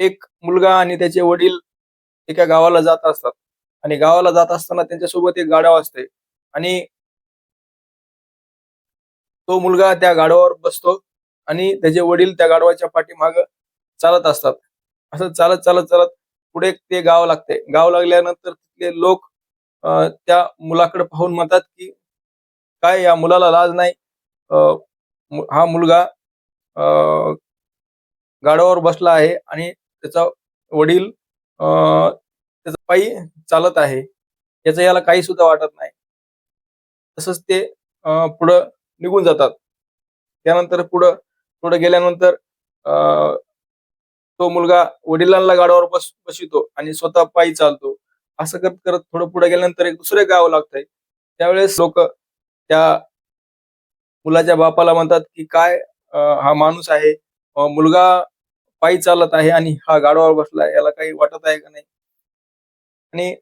एक मुलगा आणि त्याचे वडील एका गावाला जात असतात. आणि गावाला जात असताना त्यांच्यासोबत एक गाढव असते. आणि तो मुलगा त्या गाढवावर बसतो आणि त्याचे वडील त्या गाढवाच्या पाठीमाग चालत असतात. असं चालत चालत चालत पुढे ते गाव लागते. गाव लागल्यानंतर तिथले लोक त्या मुलाकडे पाहून म्हणतात की काय या मुलाला लाज नाही? अं, हा मुलगा अं, गाढवावर बसला आहे आणि त्याचा वडील त्याचा पायी चालत आहे. याचं याला काही सुद्धा वाटत नाही. तसंच ते पुढं निघून जातात. त्यानंतर पुढं पुढं गेल्यानंतर तो मुलगा वडिलांना गाडावर बस बसवितो आणि स्वतः पायी चालतो. असं करत करत थोडं पुढे गेल्यानंतर एक दुसरे गाव लागतंय. त्यावेळेस लोक त्या मुलाच्या बापाला म्हणतात की काय हा माणूस आहे? मुलगा पायी चालत आहे आणि हा गाडवावर बसला याला काही वाटत आहे का नाही? आणि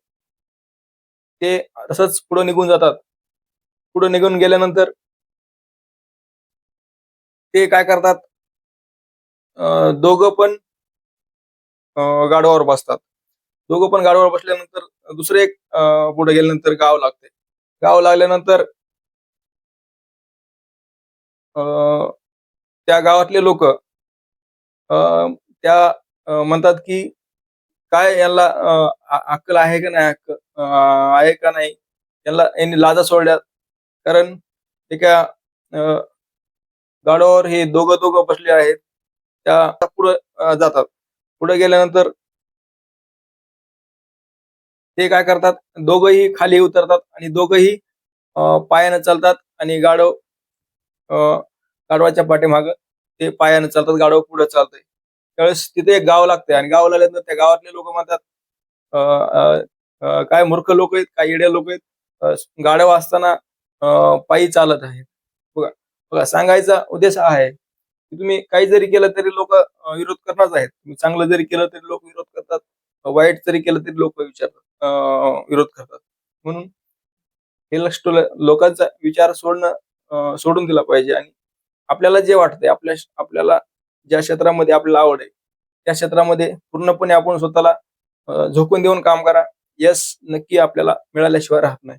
ते तसंच पुढे निघून जातात. पुढे निघून गेल्यानंतर ते काय करतात? अं, दोघं पण अं, गाढवावर बसतात. दोघं पण गाढवावर बसल्यानंतर दुसरे एक पुढे गेल्यानंतर गाव लागते. गाव लागल्यानंतर अं, त्या गावातले लोक त्या म्हणतात की काय यांना अक्कल आहे का नाही अक्कल? आहे का नाही? यांना यांनी लाजा सोडल्या कारण एका अं, गाडावर हे दोघं दोघं बसले आहेत. त्या पुढे जातात. पुढे गेल्यानंतर ते काय करतात? दोघंही खाली उतरतात आणि दोघंही पायानं चालतात आणि गाडव गाडवाच्या पाठीमाग ते पायानं चालतात गाडव पुढे चालतंय. त्यावेळेस तिथे एक गाव लागते आणि गाव लागल्यानंतर त्या गावातले लोक म्हणतात काय मूर्ख लोक आहेत काय येडे लोक आहेत गाड्या वाचताना असताना पायी चालत आहेत. बघा बघा सांगायचा उद्देश हा आहे की तुम्ही काही जरी केलं तरी लोक विरोध करणारच आहेत. तुम्ही चांगलं जरी केलं तरी लोक विरोध करतात वाईट जरी केलं तरी लोक विचारतात विरोध करतात. म्हणून हे लक्ष लोकांचा विचार सोडणं सोडून दिला पाहिजे आणि आपल्याला जे वाटतंय आपल्या आपल्याला ज्या क्षेत्रामध्ये आपल्याला आवड आहे त्या क्षेत्रामध्ये पूर्णपणे आपण स्वतःला झोकून देऊन काम करा. यश नक्की आपल्याला मिळाल्याशिवाय राहत नाही.